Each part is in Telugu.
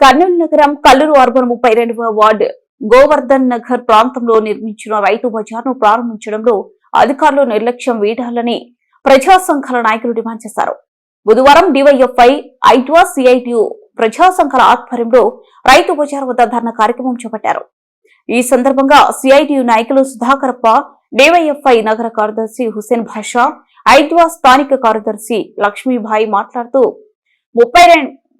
కర్నూలు నగరం కల్లూరు అర్బన్ ముప్పై రెండవ వార్డు గోవర్ధన్ నగర్ ప్రాంతంలో నిర్మించిన రైతు బజార్ను ప్రారంభించడంలో అధికారులు నిర్లక్ష్యం వీడాలని ప్రజా సంఘాల నాయకులు డిమాండ్ చేశారు. బుధవారం డివైఎఫ్ఐ ఐట్వా సిఐటియు ప్రజా సంఘాల ఆధ్వర్యంలో రైతు బజార్ వద్ద ధర్నా కార్యక్రమం చేపట్టారు. ఈ సందర్భంగా సిఐటియు నాయకులు సుధాకరప్ప డివైఎఫ్ఐ నగర కార్యదర్శి హుసేన్ భాషా ఐద్వా స్థానిక కార్యదర్శి లక్ష్మీభాయి మాట్లాడుతూ ముప్పై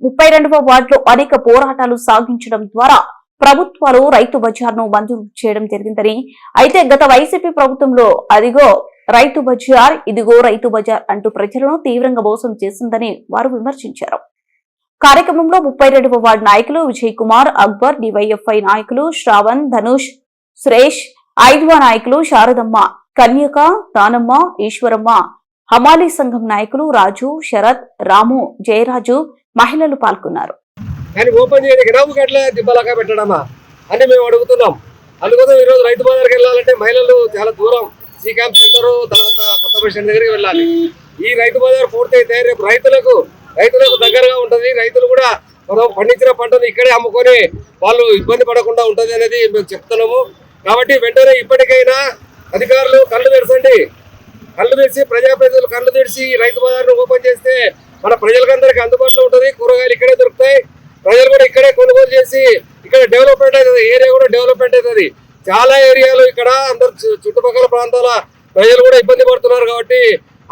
ముప్పై రెండవ వార్డులో అనేక పోరాటాలు సాగించడం ద్వారా ప్రభుత్వాలు రైతు బజార్ను మంజూరు చేయడం జరిగిందని. అయితే గత వైసీపీ ప్రభుత్వంలో అదిగో రైతు బజార్ ఇదిగో రైతు బజార్ అంటూ ప్రజలను తీవ్రంగా మోసం చేసిందని వారు విమర్శించారు. కార్యక్రమంలో ముప్పై రెండవ వార్డు నాయకులు విజయ్ కుమార్ అక్బర్ డివైఎఫ్ఐ నాయకులు శ్రావణ్ ధనుష్ సురేష్ ఐదువ నాయకులు శారదమ్మ కన్యక దానమ్మ ఈశ్వరమ్మ హమాలీ సంఘం నాయకులు రాజు శరత్ రాము జయరాజు మహిళలు పాల్గొన్నారు. కానీ ఓపెన్ చేయడానికి రావు గట్ల దిబ్బలాగా పెట్టడమా? అని మేము అడుగుతున్నాం. అందుకోసం ఈరోజు రైతు బజార్కి వెళ్ళాలంటే మహిళలు చాలా దూరం. సి క్యాంప్ సెంటర్ తర్వాత కొత్త బస్ దగ్గరికి వెళ్ళాలి. ఈ రైతు బజార్ పూర్తయితే రేపు రైతులకు రైతులకు దగ్గరగా ఉంటుంది. రైతులు కూడా మనం పండించిన పంటను ఇక్కడే అమ్ముకొని వాళ్ళు ఇబ్బంది పడకుండా ఉంటుంది అనేది మేము చెప్తున్నాము. కాబట్టి వెంటనే ఇప్పటికైనా అధికారులు కళ్ళు తెరచండి. కళ్ళు తెరిచి ప్రజాప్రతినిధులు కళ్ళు తెరిచి రైతు బజార్ను ఓపెన్ చేస్తే మన ప్రజలకందరికీ అందుబాటులో ఉంటుంది. కూరగాయలు ఇక్కడే దొరుకుతాయి. ప్రజలు కూడా ఇక్కడే కొనుగోలు చేసి ఇక్కడ డెవలప్మెంట్ అవుతుంది. ఏరియా కూడా డెవలప్మెంట్ అవుతుంది. చాలా ఏరియాలు ఇక్కడ అందరు చు- చుట్టుపక్కల ప్రాంతాల ప్రజలు కూడా ఇబ్బంది పడుతున్నారు కాబట్టి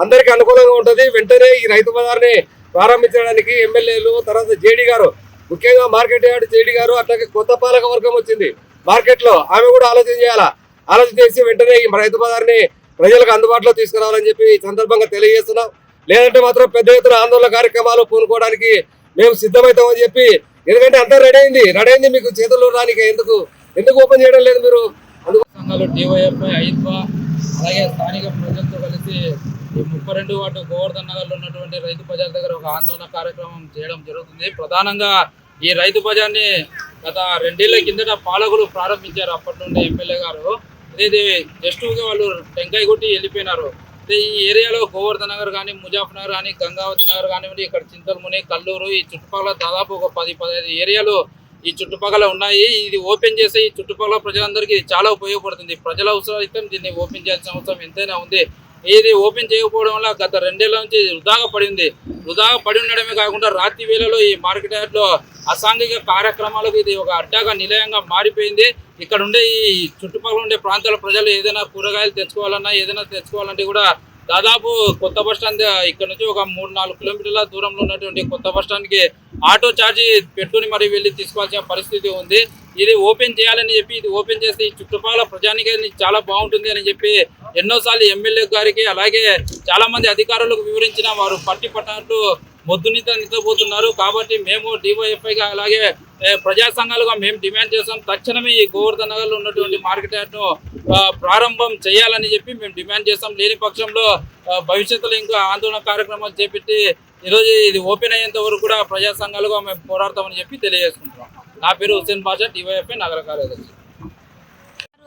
అందరికీ అనుకూలంగా ఉంటుంది. వెంటనే ఈ రైతు బజార్ని ప్రారంభించడానికి ఎమ్మెల్యేలు తర్వాత జేడీ గారు ముఖ్యంగా మార్కెట్ యార్డ్ జేడీ గారు అట్లాగే కొత్త పాలక వర్గం వచ్చింది. మార్కెట్లో ఆమె కూడా ఆలోచన చేయాలా? ఆలోచన చేసి వెంటనే ఈ రైతు బజార్ని ప్రజలకు అందుబాటులో తీసుకురావాలని చెప్పి ఈ సందర్భంగా తెలియజేస్తున్నాం. లేదంటే మాత్రం పెద్ద ఎత్తున ఆందోళన కార్యక్రమాలు పూనుకోవడానికి మేము సిద్ధమవుతామని చెప్పి ఎందుకంటే అంతా రెడీ అయింది. రెడీ అయింది మీకు చేతుల్లో రానికి ఎందుకు? ఎందుకు ఓపెన్ చేయడం లేదు మీరు? సంఘాలు డివైఎఫ్ఐ ఐద్వా అలాగే స్థానిక ప్రజలతో కలిసి ఈ ముప్పై రెండు వాటి గోవర్ధన్ నగర్లో ఉన్నటువంటి రైతు బజార్ దగ్గర ఒక ఆందోళన కార్యక్రమం చేయడం జరుగుతుంది. ప్రధానంగా ఈ రైతు బజార్ని గత రెండేళ్ళ కిందట పాలకులు ప్రారంభించారు. అప్పటి నుండి ఎమ్మెల్యే గారు. అదే జస్ట్ వాళ్ళు టెంకాయ కొట్టి వెళ్ళిపోయినారు. ఈ ఏరియాలో గోవర్ధన్ నగర్ కానీ ముజాఫర్ నగర్ కానీ గంగావతి నగర్ కానివ్వండి ఇక్కడ చింతలముని కల్లూరు ఈ చుట్టుపక్కల దాదాపు ఒక పది పదహైదు ఏరియాలు ఈ చుట్టుపక్కల ఉన్నాయి. ఇది ఓపెన్ చేసే ఈ చుట్టుపక్కల ప్రజలందరికీ చాలా ఉపయోగపడుతుంది. ప్రజల అవసరం అయితే దీన్ని ఓపెన్ చేయాల్సిన అవసరం ఎంతైనా ఉంది. ఇది ఓపెన్ చేయకపోవడం వల్ల గత రెండేళ్ళ నుంచి వృధాగా పడింది వృధాగా పడి ఉండడమే కాకుండా రాత్రి వేళలో ఈ మార్కెట్ యార్డ్లో అసాంఘిక కార్యక్రమాలకు ఇది ఒక అడ్డాగా నిలయంగా మారిపోయింది. ఇక్కడ ఉండే ఈ చుట్టుపక్కల ఉండే ప్రాంతాల ప్రజలు ఏదైనా కూరగాయలు తెచ్చుకోవాలన్నా ఏదైనా తెచ్చుకోవాలంటే కూడా దాదాపు కొత్త బస్ స్టాండ్ ఇక్కడ నుంచి ఒక మూడు నాలుగు కిలోమీటర్ల దూరంలో ఉన్నటువంటి కొత్త బస్ స్టాండ్కి ఆటో ఛార్జీ పెట్టుకుని మరి వెళ్ళి తీసుకోవాల్సిన పరిస్థితి ఉంది. ఇది ఓపెన్ చేయాలని చెప్పి ఇది ఓపెన్ చేస్తే ఈ చుట్టుపక్కల ప్రజానికి చాలా బాగుంటుంది అని చెప్పి ఎన్నోసార్లు ఎమ్మెల్యే గారికి అలాగే చాలా మంది అధికారులకు వివరించిన వారు పట్టి పట్టినట్టు మొద్దునిత నిద్రపోతున్నారు కాబట్టి మేము డివైఎఫ్ఐగా అలాగే ప్రజా సంఘాలుగా మేము డిమాండ్ చేస్తాం. తక్షణమే ఈ గోవర్ధన్ నగర్లో ఉన్నటువంటి మార్కెట్ యార్డ్ను ప్రారంభం చేయాలని చెప్పి మేము డిమాండ్ చేస్తాం. లేని పక్షంలో భవిష్యత్తులో ఇంకా ఆందోళన కార్యక్రమాలు చేపట్టి ఈరోజు ఇది ఓపెన్ అయ్యేంత వరకు కూడా ప్రజా సంఘాలుగా మేము పోరాడతామని చెప్పి తెలియజేసుకుంటున్నాం. నా పేరు హుసేన్ బాషా డివైఎఫ్ఐ నగర కార్యదర్శి.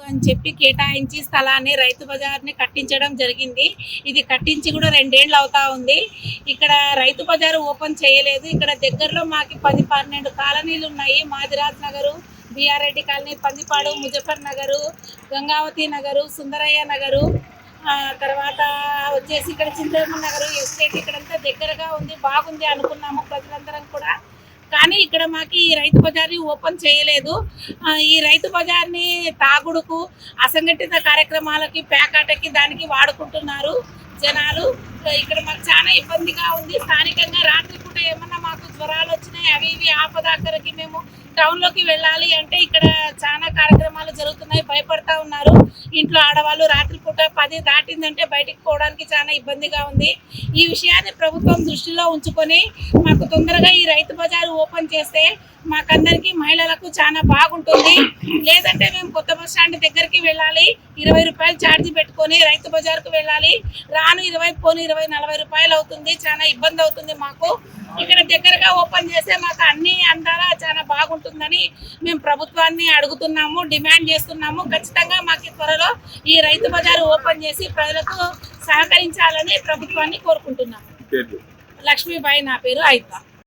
అని చెప్పి కేటాయించి స్థలాన్ని రైతు బజార్ని కట్టించడం జరిగింది. ఇది కట్టించి కూడా రెండేళ్ళు అవుతా ఉంది. ఇక్కడ రైతు బజార్ ఓపెన్ చేయలేదు. ఇక్కడ దగ్గరలో మాకు పది పన్నెండు కాలనీలు ఉన్నాయి. మాదిరాజ్ నగరు బిఆర్ రెడ్డి కాలనీ పందిపాడు ముజఫర్ నగరు గంగావతి నగరు సుందరయ్య నగరు ఆ, తర్వాత వచ్చేసి ఇక్కడ చింతమ్మ నగరు ఎస్టేట్ ఇక్కడంతా దగ్గరగా ఉంది. బాగుంది అనుకున్నాము ప్రజలందరం కూడా. కానీ ఇక్కడ మాకు ఈ రైతు బజార్ని ఓపెన్ చేయలేదు. ఈ రైతు బజార్ని తాగుడుకు అసంఘటిత కార్యక్రమాలకి పేకాటకి దానికి వాడుకుంటున్నారు జనాలు. ఇక్కడ మాకు చాలా ఇబ్బందిగా ఉంది. స్థానికంగా రాత్రిపూట ఏమన్నా మాకు జ్వరాలు వచ్చినాయి అవి ఇవి ఆపదాకరకి మేము టౌన్లోకి వెళ్ళాలి అంటే ఇక్కడ చాలా కార్యక్రమాలు జరుగుతున్నాయి. భయపడతా ఉన్నారు. ఇంట్లో ఆడవాళ్ళు రాత్రిపూట పది దాటిందంటే బయటికి పోవడానికి చాలా ఇబ్బందిగా ఉంది. ఈ విషయాన్ని ప్రభుత్వం దృష్టిలో ఉంచుకొని మాకు తొందరగా ఈ రైతు బజారు ఓపెన్ చేస్తే మాకందరికీ మహిళలకు చాలా బాగుంటుంది. లేదంటే మేము కొత్త బస్ స్టాండ్ దగ్గరికి వెళ్ళాలి. ఇరవై రూపాయలు ఛార్జీ పెట్టుకొని రైతు బజార్కు వెళ్ళాలి. రాను ఇరవై పోను ఇరవై నలభై రూపాయలు అవుతుంది. చాలా ఇబ్బంది అవుతుంది మాకు. ఇక్కడ దగ్గరగా ఓపెన్ చేస్తే మాకు అన్ని అందాలా చాలా బాగుంటుందని మేము ప్రభుత్వాన్ని అడుగుతున్నాము డిమాండ్ చేస్తున్నాము. ఖచ్చితంగా మాకు త్వరలో ఈ రైతు బజారు ఓపెన్ చేసి ప్రజలకు సహకరించాలని ప్రభుత్వాన్ని కోరుకుంటున్నాము లక్ష్మీబాయి నా పేరు అయితా